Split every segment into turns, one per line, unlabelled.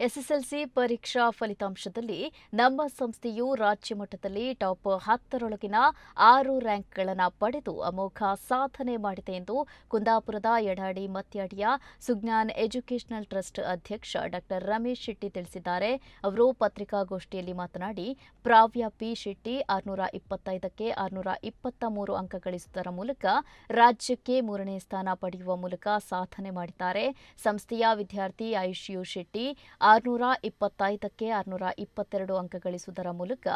SSLC ಪರೀಕ್ಷಾ ಫಲಿತಾಂಶದಲ್ಲಿ ನಮ್ಮ ಸಂಸ್ಥೆಯು ರಾಜ್ಯ ಮಟ್ಟದಲ್ಲಿ ಟಾಪ್ ಹತ್ತರೊಳಗಿನ ಆರು ರ್ಯಾಂಕ್ಗಳನ್ನು ಪಡೆದು ಅಮೋಘ ಸಾಧನೆ ಮಾಡಿದೆ ಎಂದು ಕುಂದಾಪುರದ ಯಡಾಡಿ ಮತ್ಯಾಡಿಯ ಸುಜ್ಞಾನ್ ಎಜುಕೇಷನಲ್ ಟ್ರಸ್ಟ್ ಅಧ್ಯಕ್ಷ ಡಾಕ್ಟರ್ ರಮೇಶ್ ಶೆಟ್ಟಿ ತಿಳಿಸಿದ್ದಾರೆ. ಅವರು ಪತ್ರಿಕಾಗೋಷ್ಠಿಯಲ್ಲಿ ಮಾತನಾಡಿ, ಪ್ರಾವ್ಯ ಪಿ ಶೆಟ್ಟಿ ಆರುನೂರ ಇಪ್ಪತ್ತೈದಕ್ಕೆ ಆರುನೂರ ಇಪ್ಪತ್ತ ಮೂರು ಅಂಕ ಗಳಿಸುವುದರ ಮೂಲಕ ರಾಜ್ಯಕ್ಕೆ ಮೂರನೇ ಸ್ಥಾನ ಪಡೆಯುವ ಮೂಲಕ ಸಾಧನೆ ಮಾಡಿದ್ದಾರೆ. ಸಂಸ್ಥೆಯ ವಿದ್ಯಾರ್ಥಿ ಆಯುಷ್ ಯು ಶೆಟ್ಟಿ ಆರುನೂರ ಇಪ್ಪತ್ತೈದಕ್ಕೆ ಆರುನೂರ ಇಪ್ಪತ್ತೆರಡು ಅಂಕ ಗಳಿಸುವುದರ ಮೂಲಕ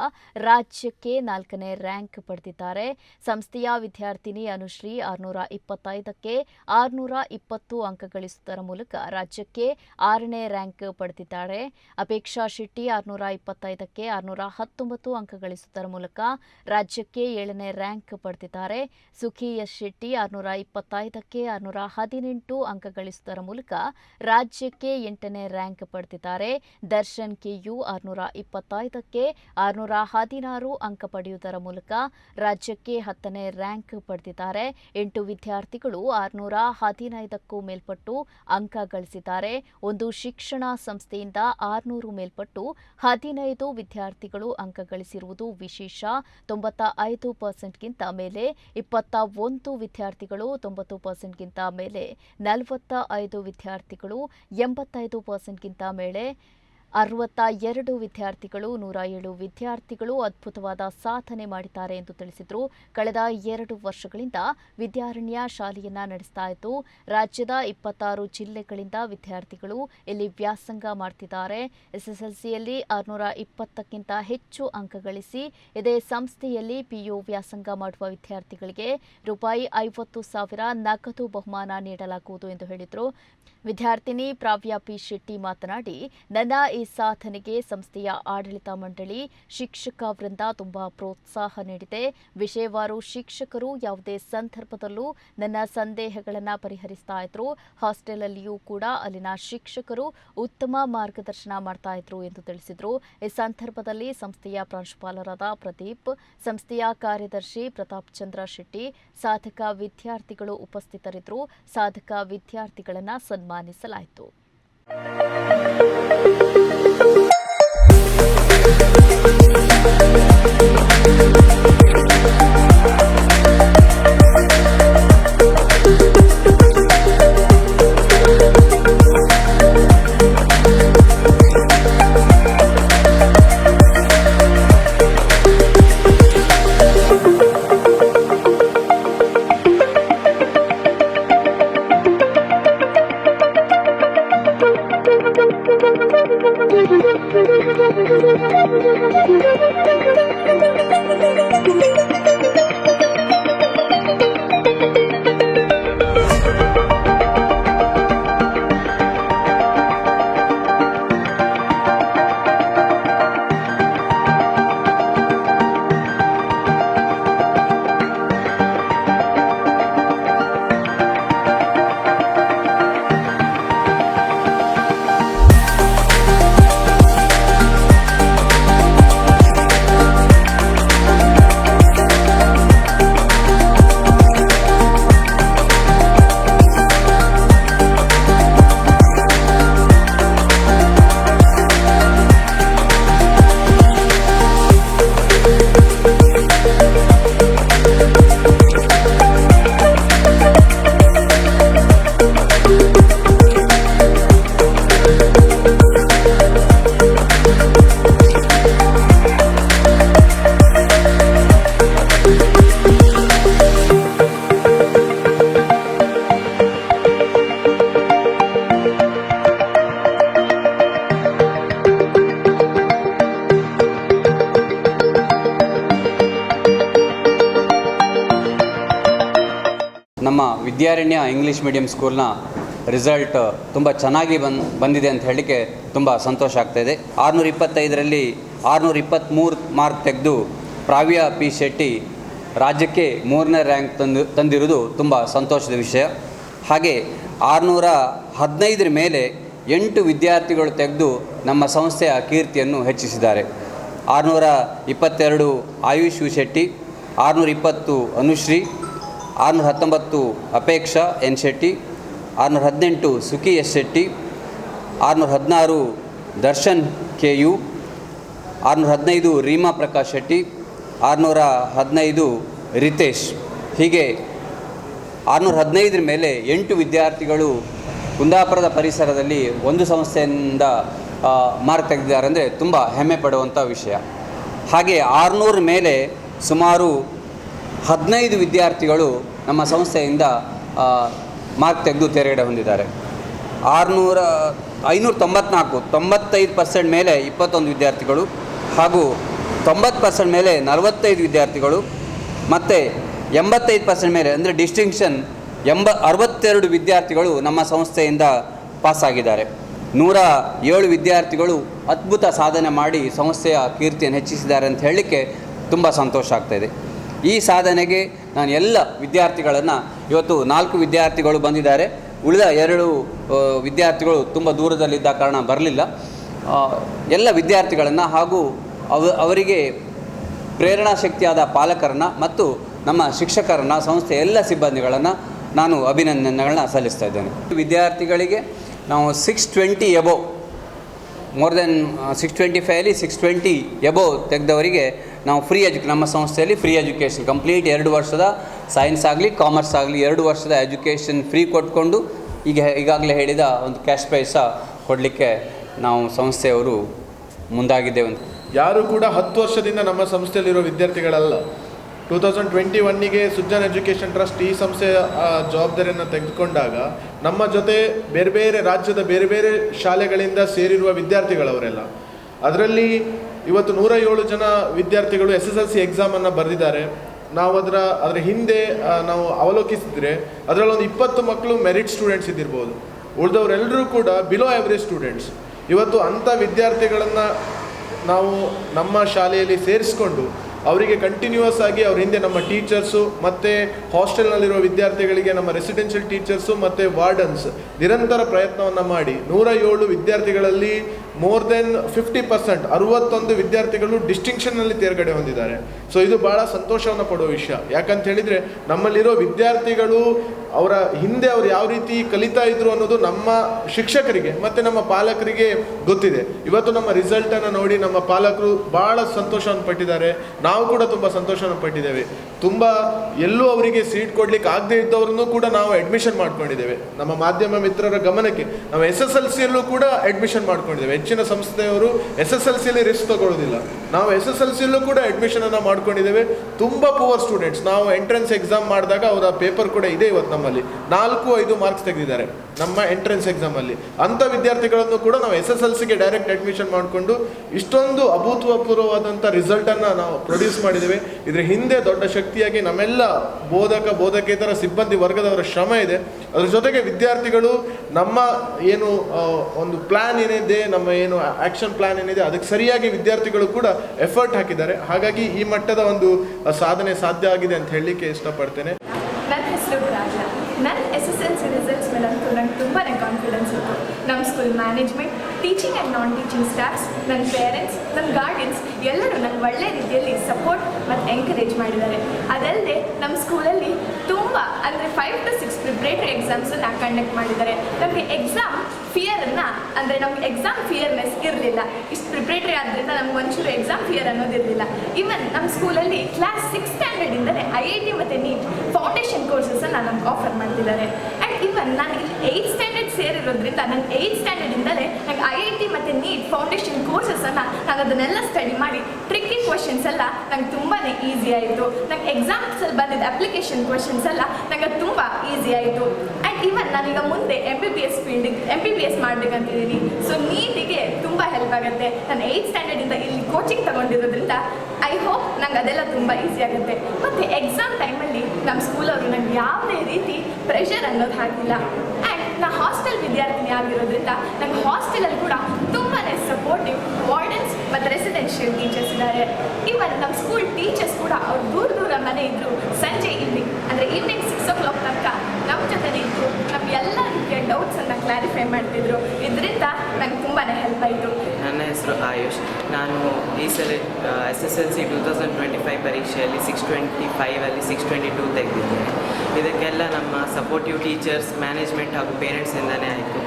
ರಾಜ್ಯಕ್ಕೆ ನಾಲ್ಕನೇ ರ್ಯಾಂಕ್ ಪಡೆದಿದ್ದಾರೆ. ಸಂಸ್ಥೆಯ ವಿದ್ಯಾರ್ಥಿನಿ ಅನುಶ್ರೀ ಆರುನೂರ ಇಪ್ಪತ್ತೈದಕ್ಕೆ ಆರುನೂರ ಇಪ್ಪತ್ತು ಅಂಕ ಗಳಿಸುವುದರ ಮೂಲಕ ರಾಜ್ಯಕ್ಕೆ ಆರನೇ ರ್ಯಾಂಕ್ ಪಡೆದಿದ್ದಾರೆ. ಅಪೇಕ್ಷಾ ಶೆಟ್ಟಿ ಆರುನೂರ ಇಪ್ಪತ್ತೈದಕ್ಕೆ ಆರುನೂರ ಹತ್ತೊಂಬತ್ತು ಅಂಕ ಗಳಿಸುವುದರ ಮೂಲಕ ರಾಜ್ಯಕ್ಕೆ ಏಳನೇ ರ್ಯಾಂಕ್ ಪಡೆದಿದ್ದಾರೆ. ಸುಖಿ ಎಸ್ ಶೆಟ್ಟಿ ಆರುನೂರ ಇಪ್ಪತ್ತೈದಕ್ಕೆ ಆರುನೂರ ಹದಿನೆಂಟು ಅಂಕ ಗಳಿಸುವುದರ ಮೂಲಕ ರಾಜ್ಯಕ್ಕೆ ಎಂಟನೇ ರ್ಯಾಂಕ್ ಪಡೆದಿದ್ದಾರೆ. ದರ್ಶನ್ ಕೆಯು ಆರುನೂರ ಇಪ್ಪತ್ತೈದಕ್ಕೆ ಆರುನೂರ ಹದಿನಾರು ಅಂಕ ಪಡೆಯುವುದರ ಮೂಲಕ ರಾಜ್ಯಕ್ಕೆ ಹತ್ತನೇ ರ್ಯಾಂಕ್ ಪಡೆದಿದ್ದಾರೆ. ಎಂಟು ವಿದ್ಯಾರ್ಥಿಗಳು ಆರುನೂರ ಹದಿನೈದಕ್ಕೂ ಮೇಲ್ಪಟ್ಟು ಅಂಕ ಗಳಿಸಿದ್ದಾರೆ. ಒಂದು ಶಿಕ್ಷಣ ಸಂಸ್ಥೆಯಿಂದ ಆರುನೂರು ಮೇಲ್ಪಟ್ಟು ಹದಿನೈದು ವಿದ್ಯಾರ್ಥಿಗಳು ಅಂಕ ಗಳಿಸಿರುವುದು ವಿಶೇಷ. ತೊಂಬತ್ತ ಐದು ಪರ್ಸೆಂಟ್ಗಿಂತ ಮೇಲೆ ಇಪ್ಪತ್ತ ಒಂದು ವಿದ್ಯಾರ್ಥಿಗಳು, ತೊಂಬತ್ತು ಪರ್ಸೆಂಟ್ಗಿಂತ ಮೇಲೆ ನಲವತ್ತ ಐದು ವಿದ್ಯಾರ್ಥಿಗಳು, ಎಂಬತ್ತೈದು ಪರ್ಸೆಂಟ್ಗಿಂತ ಮೇಲೆ ಅರವತ್ತ ಎರಡು ವಿದ್ಯಾರ್ಥಿಗಳು, ನೂರ ಏಳು ವಿದ್ಯಾರ್ಥಿಗಳು ಅದ್ಭುತವಾದ ಸಾಧನೆ ಮಾಡಿದ್ದಾರೆ ಎಂದು ತಿಳಿಸಿದರು. ಕಳೆದ ಎರಡು ವರ್ಷಗಳಿಂದ ವಿದ್ಯಾರಣ್ಯ ಶಾಲೆಯನ್ನ ನಡೆಸ್ತಾ ಇದ್ದು, ರಾಜ್ಯದ ಇಪ್ಪತ್ತಾರು ಜಿಲ್ಲೆಗಳಿಂದ ವಿದ್ಯಾರ್ಥಿಗಳು ಇಲ್ಲಿ ವ್ಯಾಸಂಗ ಮಾಡ್ತಿದ್ದಾರೆ. ಎಸ್ಎಸ್ಎಲ್ಸಿಯಲ್ಲಿ ಆರುನೂರ ಇಪ್ಪತ್ತಕ್ಕಿಂತ ಹೆಚ್ಚು ಅಂಕ ಗಳಿಸಿ, ಇದೇ ಸಂಸ್ಥೆಯಲ್ಲಿ ಪಿಯು ವ್ಯಾಸಂಗ ಮಾಡುವ ವಿದ್ಯಾರ್ಥಿಗಳಿಗೆ ರೂಪಾಯಿ ಐವತ್ತು ಸಾವಿರ ನಗದು ಬಹುಮಾನ ನೀಡಲಾಗುವುದು ಎಂದು ಹೇಳಿದರು. ವಿದ್ಯಾರ್ಥಿನಿ ಪ್ರಾವ್ಯ ಪಿ ಶೆಟ್ಟಿ ಮಾತನಾಡಿ, ನನ್ನ ಈ ಸಾಧನೆಗೆ ಸಂಸ್ಥೆಯ ಆಡಳಿತ ಮಂಡಳಿ ಶಿಕ್ಷಕ ವೃಂದ ತುಂಬಾ ಪ್ರೋತ್ಸಾಹ ನೀಡಿದೆ. ವಿಷಯವಾರು ಶಿಕ್ಷಕರು ಯಾವುದೇ ಸಂದರ್ಭದಲ್ಲೂ ನನ್ನ ಸಂದೇಹಗಳನ್ನು ಪರಿಹರಿಸ್ತಾ ಇದ್ರು. ಹಾಸ್ಟೆಲಲ್ಲಿಯೂ ಕೂಡ ಅಲ್ಲಿನ ಶಿಕ್ಷಕರು ಉತ್ತಮ ಮಾರ್ಗದರ್ಶನ ಮಾಡ್ತಾ ಇದ್ರು ಎಂದು ತಿಳಿಸಿದರು. ಈ ಸಂದರ್ಭದಲ್ಲಿ ಸಂಸ್ಥೆಯ ಪ್ರಾಂಶುಪಾಲರಾದ ಪ್ರದೀಪ್, ಸಂಸ್ಥೆಯ ಕಾರ್ಯದರ್ಶಿ ಪ್ರತಾಪ್ ಚಂದ್ರ ಶೆಟ್ಟಿ, ಸಾಧಕ ವಿದ್ಯಾರ್ಥಿಗಳು ಉಪಸ್ಥಿತರಿದ್ದರು ಸಾಧಕ ವಿದ್ಯಾರ್ಥಿಗಳನ್ನು ಸನ್ಮಾನಿಸಲಾಯಿತು
ನಮ್ಮ ವಿದ್ಯಾರಣ್ಯ ಇಂಗ್ಲೀಷ್ ಮೀಡಿಯಂ ಸ್ಕೂಲ್ನ ರಿಸಲ್ಟ್ ತುಂಬ ಚೆನ್ನಾಗಿ ಬಂದ್ ಬಂದಿದೆ ಅಂತ ಹೇಳಲಿಕ್ಕೆ ತುಂಬ ಸಂತೋಷ ಆಗ್ತಾಯಿದೆ ಆರುನೂರ ಇಪ್ಪತ್ತೈದರಲ್ಲಿ ಆರುನೂರ ಇಪ್ಪತ್ತ್ಮೂರು ಮಾರ್ಕ್ ತೆಗೆದು ಪ್ರಾವ್ಯ ಪಿ ಶೆಟ್ಟಿ ರಾಜ್ಯಕ್ಕೆ ಮೂರನೇ ರ್ಯಾಂಕ್ ತಂದು ತಂದಿರುವುದು ತುಂಬ ಸಂತೋಷದ ವಿಷಯ. ಹಾಗೆ ಆರುನೂರ ಹದಿನೈದರ ಮೇಲೆ ಎಂಟು ವಿದ್ಯಾರ್ಥಿಗಳು ತೆಗೆದು ನಮ್ಮ ಸಂಸ್ಥೆಯ ಕೀರ್ತಿಯನ್ನು ಹೆಚ್ಚಿಸಿದ್ದಾರೆ. ಆರುನೂರ ಇಪ್ಪತ್ತೆರಡು ಆಯುಷ್ ಶೆಟ್ಟಿ ಆರುನೂರ ಇಪ್ಪತ್ತು ಅನುಶ್ರೀ ಆರುನೂರ ಹತ್ತೊಂಬತ್ತು ಅಪೇಕ್ಷಾ ಎನ್ ಶೆಟ್ಟಿ ಆರುನೂರ ಹದಿನೆಂಟು ಸುಖಿ ಎಸ್ ಶೆಟ್ಟಿ ಆರುನೂರ ಹದಿನಾರು ದರ್ಶನ್ ಕೆ ಯು ಆರುನೂರ ಹದಿನೈದು ರೀಮಾ ಪ್ರಕಾಶ್ ಶೆಟ್ಟಿ ಆರುನೂರ ಹದಿನೈದು ರಿತೇಶ್. ಹೀಗೆ ಆರುನೂರ ಹದಿನೈದರ ಮೇಲೆ ಎಂಟು ವಿದ್ಯಾರ್ಥಿಗಳು ಕುಂದಾಪುರದ ಪರಿಸರದಲ್ಲಿ ಒಂದು ಸಂಸ್ಥೆಯಿಂದ ಮಾರ್ಕ್ ತೆಗೆದಿದ್ದಾರೆ ಅಂದರೆ ತುಂಬ ಹೆಮ್ಮೆ ಪಡುವಂಥ ವಿಷಯ. ಹಾಗೆ ಆರುನೂರ ಮೇಲೆ ಸುಮಾರು ಹದಿನೈದು ವಿದ್ಯಾರ್ಥಿಗಳು ನಮ್ಮ ಸಂಸ್ಥೆಯಿಂದ ಮಾರ್ಕ್ ತೆಗೆದು ತೆರೆಗಡೆ ಹೊಂದಿದ್ದಾರೆ. ಆರುನೂರ, ಐನೂರ ತೊಂಬತ್ನಾಲ್ಕು, ತೊಂಬತ್ತೈದು ಪರ್ಸೆಂಟ್ ಮೇಲೆ ಇಪ್ಪತ್ತೊಂದು ವಿದ್ಯಾರ್ಥಿಗಳು ಹಾಗೂ ತೊಂಬತ್ತು ಪರ್ಸೆಂಟ್ ಮೇಲೆ ನಲವತ್ತೈದು ವಿದ್ಯಾರ್ಥಿಗಳು ಮತ್ತು ಎಂಬತ್ತೈದು ಪರ್ಸೆಂಟ್ ಮೇಲೆ ಅಂದರೆ ಡಿಸ್ಟಿಂಕ್ಷನ್ ಎಂಬ ಅರವತ್ತೆರಡು ವಿದ್ಯಾರ್ಥಿಗಳು ನಮ್ಮ ಸಂಸ್ಥೆಯಿಂದ ಪಾಸಾಗಿದ್ದಾರೆ ನೂರ ಏಳು ವಿದ್ಯಾರ್ಥಿಗಳು ಅದ್ಭುತ ಸಾಧನೆ ಮಾಡಿ ಸಂಸ್ಥೆಯ ಕೀರ್ತಿಯನ್ನು ಹೆಚ್ಚಿಸಿದ್ದಾರೆ ಅಂತ ಹೇಳಲಿಕ್ಕೆ ತುಂಬ ಸಂತೋಷ ಆಗ್ತಾಯಿದೆ ಈ ಸಾಧನೆಗೆ ನಾನು ಎಲ್ಲ ವಿದ್ಯಾರ್ಥಿಗಳನ್ನು ಇವತ್ತು ನಾಲ್ಕು ವಿದ್ಯಾರ್ಥಿಗಳು ಬಂದಿದ್ದಾರೆ. ಉಳಿದ ಎರಡು ವಿದ್ಯಾರ್ಥಿಗಳು ತುಂಬ ದೂರದಲ್ಲಿದ್ದ ಕಾರಣ ಬರಲಿಲ್ಲ. ಎಲ್ಲ ವಿದ್ಯಾರ್ಥಿಗಳನ್ನು ಹಾಗೂ ಅವ, ಅವರಿಗೆ ಪ್ರೇರಣಾ ಶಕ್ತಿಯಾದ ಪಾಲಕರನ್ನ ಮತ್ತು ನಮ್ಮ ಶಿಕ್ಷಕರನ್ನ ಸಂಸ್ಥೆ ಎಲ್ಲ ಸಿಬ್ಬಂದಿಗಳನ್ನು ನಾನು ಅಭಿನಂದನೆಗಳನ್ನ ಸಲ್ಲಿಸ್ತಾ ಇದ್ದೇನೆ. ವಿದ್ಯಾರ್ಥಿಗಳಿಗೆ ನಾವು six twenty above more than six twenty ಫೈವಲ್ಲಿ six twenty above ತೆಗೆದವರಿಗೆ ನಾವು ಫ್ರೀ ಎಜು ನಮ್ಮ ಸಂಸ್ಥೆಯಲ್ಲಿ ಫ್ರೀ ಎಜುಕೇಷನ್ ಕಂಪ್ಲೀಟ್ ಎರಡು ವರ್ಷದ ಸೈನ್ಸ್ ಆಗಲಿ ಕಾಮರ್ಸ್ ಆಗಲಿ, ಎರಡು ವರ್ಷದ ಎಜುಕೇಷನ್ ಫ್ರೀ ಕೊಟ್ಕೊಂಡು ಈಗ, ಈಗಾಗಲೇ ಹೇಳಿದ ಒಂದು ಕ್ಯಾಶ್ ಪ್ರೈಸ ಕೊಡಲಿಕ್ಕೆ ನಾವು ಸಂಸ್ಥೆಯವರು ಮುಂದಾಗಿದ್ದೇವೆ ಅಂತ.
ಯಾರು ಕೂಡ ಹತ್ತು ವರ್ಷದಿಂದ ನಮ್ಮ ಸಂಸ್ಥೆಯಲ್ಲಿರೋ ವಿದ್ಯಾರ್ಥಿಗಳಲ್ಲ. ಟೂ ತೌಸಂಡ್ ಟ್ವೆಂಟಿ ಒನ್ನಿಗೆ ಸುಜ್ಜನ್ ಎಜುಕೇಷನ್ ಟ್ರಸ್ಟ್ ಈ ಸಂಸ್ಥೆಯ ಜವಾಬ್ದಾರಿಯನ್ನು ತೆಗೆದುಕೊಂಡಾಗ ನಮ್ಮ ಜೊತೆ ಬೇರೆ ಬೇರೆ ರಾಜ್ಯದ ಬೇರೆ ಬೇರೆ ಶಾಲೆಗಳಿಂದ ಸೇರಿರುವ ವಿದ್ಯಾರ್ಥಿಗಳವರೆಲ್ಲ, ಅದರಲ್ಲಿ ಇವತ್ತು ನೂರ ಏಳು ಜನ ವಿದ್ಯಾರ್ಥಿಗಳು ಎಸ್ ಎಸ್ ಎಲ್ ಸಿ ಎಕ್ಸಾಮನ್ನು ಬರೆದಿದ್ದಾರೆ. ನಾವು ಅದರ ಅದರ ಹಿಂದೆ ನಾವು ಅವಲೋಕಿಸಿದರೆ ಅದರಲ್ಲಿ ಒಂದು ಇಪ್ಪತ್ತು ಮಕ್ಕಳು ಮೆರಿಟ್ ಸ್ಟೂಡೆಂಟ್ಸ್ ಇದ್ದಿರ್ಬೋದು. ಉಳಿದವರೆಲ್ಲರೂ ಕೂಡ ಬಿಲೋ ಆವರೇಜ್ ಸ್ಟೂಡೆಂಟ್ಸ್ ಇವತ್ತು ಅಂಥ ವಿದ್ಯಾರ್ಥಿಗಳನ್ನು ನಾವು ನಮ್ಮ ಶಾಲೆಯಲ್ಲಿ ಸೇರಿಸ್ಕೊಂಡು ಅವರಿಗೆ ಕಂಟಿನ್ಯೂಸ್ ಆಗಿ ಅವ್ರ ಹಿಂದೆ ನಮ್ಮ ಟೀಚರ್ಸು ಮತ್ತು ಹಾಸ್ಟೆಲ್ನಲ್ಲಿರುವ ವಿದ್ಯಾರ್ಥಿಗಳಿಗೆ, ನಮ್ಮ ರೆಸಿಡೆನ್ಷಿಯಲ್ ಟೀಚರ್ಸು ಮತ್ತು ವಾರ್ಡನ್ಸ್ ನಿರಂತರ ಪ್ರಯತ್ನವನ್ನು ಮಾಡಿ. ನೂರ ಏಳು ವಿದ್ಯಾರ್ಥಿಗಳಲ್ಲಿ ಮೋರ್ ದೆನ್ ಫಿಫ್ಟಿ ಪರ್ಸೆಂಟ್ ಅರವತ್ತೊಂದು ವಿದ್ಯಾರ್ಥಿಗಳು ಡಿಸ್ಟಿಂಕ್ಷನ್ನಲ್ಲಿ ತೇರ್ಗಡೆ ಹೊಂದಿದ್ದಾರೆ. ಸೊ ಇದು ಭಾಳ ಸಂತೋಷವನ್ನು ಪಡುವ ವಿಷಯ. ಯಾಕಂತ ಹೇಳಿದರೆ, ನಮ್ಮಲ್ಲಿರೋ ವಿದ್ಯಾರ್ಥಿಗಳು ಅವರ ಹಿಂದೆ ಅವ್ರು ಯಾವ ರೀತಿ ಕಲಿತಾ ಇದ್ರು ಅನ್ನೋದು ನಮ್ಮ ಶಿಕ್ಷಕರಿಗೆ, ಮತ್ತು ನಮ್ಮ ಪಾಲಕರಿಗೆ ಗೊತ್ತಿದೆ. ಇವತ್ತು ನಮ್ಮ ರಿಸಲ್ಟನ್ನು ನೋಡಿ ನಮ್ಮ ಪಾಲಕರು ಭಾಳ ಸಂತೋಷವನ್ನು ಪಟ್ಟಿದ್ದಾರೆ. ಕೂಡ ತುಂಬ ಸಂತೋಷನ ಪಟ್ಟಿದ್ದೇವೆ. ತುಂಬ ಎಲ್ಲೂ ಅವರಿಗೆ ಸೀಟ್ ಕೊಡ್ಲಿಕ್ಕೆ ಆಗದೆ ಇದ್ದವ್ರನ್ನೂ ಕೂಡ ನಾವು ಅಡ್ಮಿಷನ್ ಮಾಡ್ಕೊಂಡಿದ್ದೇವೆ. ನಮ್ಮ ಮಾಧ್ಯಮ ಮಿತ್ರರ ಗಮನಕ್ಕೆ ನಾವು ಎಸ್ ಎಸ್ ಎಲ್ ಸಿಯಲ್ಲೂ ಕೂಡ ಅಡ್ಮಿಷನ್ ಮಾಡ್ಕೊಂಡಿದ್ದೇವೆ. ಹೆಚ್ಚಿನ ಸಂಸ್ಥೆಯವರು ಎಸ್ ಎಸ್ ಎಲ್ ಸಿಯಲ್ಲಿ ರಿಸ್ಕ್ ತಗೊಳ್ಳೋದಿಲ್ಲ ನಾವು ಎಸ್ ಎಸ್ ಎಲ್ ಸಿಯಲ್ಲೂ ಕೂಡ ಅಡ್ಮಿಷನ್ ಅನ್ನು ಮಾಡ್ಕೊಂಡಿದ್ದೇವೆ. ತುಂಬ ಪುವರ್ ಸ್ಟೂಡೆಂಟ್ಸ್ ನಾವು ಎಂಟ್ರೆನ್ಸ್ ಎಕ್ಸಾಮ್ ಮಾಡಿದಾಗ ಅವರ ಪೇಪರ್ ಕೂಡ ಇದೆ ಇವತ್ತು ನಮ್ಮಲ್ಲಿ. ನಾಲ್ಕು, ಐದು ಮಾರ್ಕ್ಸ್ ತೆಗೆದಿದ್ದಾರೆ ನಮ್ಮ ಎಂಟ್ರೆನ್ಸ್ ಎಕ್ಸಾಮಲ್ಲಿ ಅಂಥ ವಿದ್ಯಾರ್ಥಿಗಳನ್ನು ಕೂಡ ನಾವು ಎಸ್ ಎಸ್ ಎಲ್ ಸಿಗೆ ಡೈರೆಕ್ಟ್ ಅಡ್ಮಿಷನ್ ಮಾಡಿಕೊಂಡು ಇಷ್ಟೊಂದು ಅಭೂತಪೂರ್ವವಾದಂಥ ರಿಸಲ್ಟನ್ನು ನಾವು ಪ್ರೊಡ್ಯೂಸ್ ಮಾಡಿದ್ದೇವೆ ಇದರ ಹಿಂದೆ ದೊಡ್ಡ ಶಕ್ತಿಯಾಗಿ ನಮ್ಮೆಲ್ಲ ಬೋಧಕ, ಬೋಧಕೇತರ ಸಿಬ್ಬಂದಿ ವರ್ಗದವರ ಶ್ರಮ ಇದೆ. ಅದರ ಜೊತೆಗೆ ವಿದ್ಯಾರ್ಥಿಗಳು ನಮ್ಮ ಏನು ಒಂದು ಪ್ಲ್ಯಾನ್ ಏನಿದೆ, ನಮ್ಮ ಏನು ಆ್ಯಕ್ಷನ್ ಪ್ಲ್ಯಾನ್ ಏನಿದೆ, ಅದಕ್ಕೆ ಸರಿಯಾಗಿ ವಿದ್ಯಾರ್ಥಿಗಳು ಕೂಡ ಎಫರ್ಟ್ ಹಾಕಿದ್ದಾರೆ. ಹಾಗಾಗಿ ಈ ಮಟ್ಟದ ಒಂದು ಸಾಧನೆ ಸಾಧ್ಯ ಆಗಿದೆ ಅಂತ ಹೇಳಲಿಕ್ಕೆ ಇಷ್ಟಪಡ್ತೇನೆ.
ನನ್ನ ಹೆಸರು ನನ್ನ S S L C results ಮೇಲಂತೂ ನಂಗೆ ತುಂಬಾ ಕಾನ್ಫಿಡೆನ್ಸ್ ಇತ್ತು. ನಮ್ಮ school management teaching and non teaching staffs ನನ್ನ ಪೇರೆಂಟ್ಸ್ ನನ್ನ ಗಾರ್ಡಿಯನ್ಸ್ ಎಲ್ಲರೂ ನನಗೆ ಒಳ್ಳೆ ರೀತಿಯಲ್ಲಿ ಸಪೋರ್ಟ್ ಮತ್ತು ಎಂಕರೇಜ್ ಮಾಡಿದ್ದಾರೆ. ಅದಲ್ಲದೆ ನಮ್ಮ ಸ್ಕೂಲಲ್ಲಿ ತುಂಬ ಅಂದರೆ ಫೈವ್ ಟು ಸಿಕ್ಸ್ ಪ್ರಿಪ್ರೇಟರಿ ಎಕ್ಸಾಮ್ಸನ್ನು ಕಂಡಕ್ಟ್ ಮಾಡಿದ್ದಾರೆ. ನಮಗೆ ಎಕ್ಸಾಮ್ ಫಿಯರನ್ನು ಅಂದರೆ ನಮ್ಗೆ ಎಕ್ಸಾಮ್ ಫಿಯರ್ನೆಸ್ ಇರಲಿಲ್ಲ. ಇಷ್ಟು ಪ್ರಿಪ್ರೇಟರಿ ಆದ್ದರಿಂದ ನಮ್ಗೆ ಒಂಚೂರು ಎಕ್ಸಾಮ್ ಫಿಯರ್ ಅನ್ನೋದಿರಲಿಲ್ಲ ಈವನ್ ನಮ್ಮ ಸ್ಕೂಲಲ್ಲಿ ಕ್ಲಾಸ್ ಸಿಕ್ಸ್ ಸ್ಟ್ಯಾಂಡರ್ಡಿಂದಲೇ ಐ ಐ ಟಿ ಮತ್ತು ನೀಟ್ ಫೌಂಡೇಶನ್ ಕೋರ್ಸಸನ್ನು ನಮ್ಗೆ ಆಫರ್ ಮಾಡ್ತಿದ್ದಾರೆ. ಇವನ್ ನಾನು ಇಲ್ಲಿ ಏಯ್ತ್ ಸ್ಟ್ಯಾಂಡರ್ಡ್ ಸೇರಿರೋದ್ರಿಂದ ನಾನು ಏಯ್ತ್ ಸ್ಟ್ಯಾಂಡರ್ಡಿಂದಲೇ ನಂಗೆ ಐ ಐ ಟಿ ಮತ್ತು ನೀಟ್ ಫೌಂಡೇಶನ್ ಕೋರ್ಸಸನ್ನು ನಾನು ಅದನ್ನೆಲ್ಲ ಸ್ಟಡಿ ಮಾಡಿ ಟ್ರಿಕ್ಕಿ ಕ್ವಶನ್ಸ್ ಎಲ್ಲ ನಂಗೆ ತುಂಬಾ ಈಸಿ ಆಯಿತು. ನಂಗೆ ಎಕ್ಸಾಮ್ಸಲ್ಲಿ ಬಂದಿದ್ದ ಅಪ್ಲಿಕೇಶನ್ ಕ್ವಶನ್ಸ್ ಎಲ್ಲ ನಂಗೆ ಅದು ತುಂಬ ಈಸಿ ಆಯಿತು. ಆ್ಯಂಡ್ ಇವನ್ ನಾನೀಗ ಮುಂದೆ ಎಂ ಬಿ ಬಿ ಎಸ್ ಫೀಲ್ಡಿಗೆ ಎಂ ಬಿ ಬಿ ಎಸ್ ಮಾಡಬೇಕಂತಿದ್ದೀನಿ. ಸೊ ನೀಟಿಗೆ ತುಂಬ ಹೆಲ್ಪ್ ಆಗುತ್ತೆ. ನಾನು ಏಯ್ತ್ ಸ್ಟ್ಯಾಂಡರ್ಡಿಂದ ಇಲ್ಲಿ ಕೋಚಿಂಗ್ ತಗೊಂಡಿರೋದ್ರಿಂದ ಐ ಹೋಪ್ ನಂಗೆ ಅದೆಲ್ಲ ತುಂಬ ಈಸಿ ಆಗುತ್ತೆ. ಮತ್ತು ಎಕ್ಸಾಮ್ ಟೈಮಲ್ಲಿ ನಮ್ಮ ಸ್ಕೂಲವರು ನಂಗೆ ಯಾವುದೇ ರೀತಿ ಪ್ರೆಷರ್ ಅನ್ನೋದು ಹಾಗಿಲ್ಲ. ಆ್ಯಂಡ್ ನಾ ಹಾಸ್ಟೆಲ್ ವಿದ್ಯಾರ್ಥಿನಿ ಆಗಿರೋದ್ರಿಂದ ನಂಗೆ ಹಾಸ್ಟೆಲಲ್ಲಿ ಕೂಡ ತುಂಬಾ ಸಪೋರ್ಟಿವ್ ವಾರ್ಡನ್ಸ್ ಮತ್ತು ರೆಸಿಡೆನ್ಷಿಯಲ್ ಟೀಚರ್ಸ್ ಇದ್ದಾರೆ. ಇವನ್ ನಮ್ಮ ಸ್ಕೂಲ್ ಟೀಚರ್ಸ್ ಕೂಡ ಅವ್ರು ದೂರ ದೂರ ಮನೆ ಇದ್ದರು ಸಂಜೆ ಇಲ್ಲಿ ಅಂದರೆ ಈವ್ನಿಂಗ್ ಸಿಕ್ಸ್ ಓ ಕ್ಲಾಕ್ ತನಕ ನಮ್ಮ ಜೊತೆ ಇದ್ದು ನಮ್ಮ ಎಲ್ಲ ರೀತಿಯ ಡೌಟ್ಸನ್ನು ಕ್ಲಾರಿಫೈ ಮಾಡ್ತಿದ್ರು. ಇದರಿಂದ ನಂಗೆ ತುಂಬಾ ಹೆಲ್ಪ್ ಆಯಿತು.
ನನ್ನ ಹೆಸರು ಆಯುಷ್. ನಾನು ಈ ಸಲ S S L C two thousand twenty five ಪರೀಕ್ಷೆಯಲ್ಲಿ ಸಿಕ್ಸ್ ಟ್ವೆಂಟಿ ಫೈವಲ್ಲಿ ಸಿಕ್ಸ್ ಟ್ವೆಂಟಿ ಟೂ ತೆಗೆದಿದ್ದೇನೆ ಇದಕ್ಕೆಲ್ಲ ನಮ್ಮ ಸಪೋರ್ಟಿವ್ ಟೀಚರ್ಸ್ ಮ್ಯಾನೇಜ್ಮೆಂಟ್ ಹಾಗೂ ಪೇರೆಂಟ್ಸಿಂದನೇ ಆಯಿತು.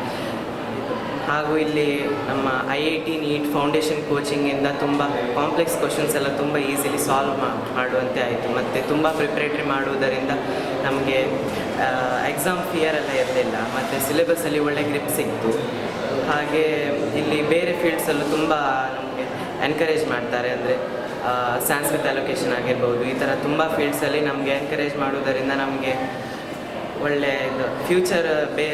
ಹಾಗೂ ಇಲ್ಲಿ ನಮ್ಮ I I T NEET foundation ಕೋಚಿಂಗಿಂದ ತುಂಬ ಕಾಂಪ್ಲೆಕ್ಸ್ ಕ್ವಶನ್ಸ್ ಎಲ್ಲ ತುಂಬ ಈಸಿಲಿ ಸಾಲ್ವ್ ಮಾಡುವಂತೆ ಆಯಿತು. ಮತ್ತು ತುಂಬ ಪ್ರಿಪ್ರೇಟ್ರಿ ಮಾಡುವುದರಿಂದ ನಮಗೆ ಎಕ್ಸಾಮ್ ಫಿಯರ್ ಎಲ್ಲ ಇರಲಿಲ್ಲ. ಮತ್ತು ಸಿಲೆಬಸ್ಸಲ್ಲಿ ಒಳ್ಳೆ ಗ್ರಿಪ್ ಸಿಕ್ತು. ಹಾಗೆ ಇಲ್ಲಿ ಬೇರೆ ಫೀಲ್ಡ್ಸಲ್ಲೂ ತುಂಬ ಎನ್ಕರೇಜ್ ಮಾಡ್ತಾರೆ ಅಂದರೆ ಸಾಂಸ್ಕೃತ್ ಅಲೊಕೇಶನ್ ಆಗಿರ್ಬೋದು, ಈ ಥರ ತುಂಬ ಫೀಲ್ಡ್ಸಲ್ಲಿ ನಮಗೆ ಎನ್ಕರೇಜ್ ಮಾಡುವುದರಿಂದ ನಮಗೆ ಒಳ್ಳೆ ಇದು ಫ್ಯೂಚರ್ ಬೇ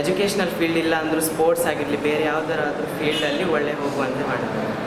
ಎಜುಕೇಷನಲ್ ಫೀಲ್ಡ್ ಇಲ್ಲ ಅಂದರೂ ಸ್ಪೋರ್ಟ್ಸ್ ಆಗಿರಲಿ, ಬೇರೆ ಯಾವುದಾದ್ರೂ ಫೀಲ್ಡಲ್ಲಿ ಒಳ್ಳೆ ಹೋಗುವಂತೆ ಮಾಡುತ್ತೆ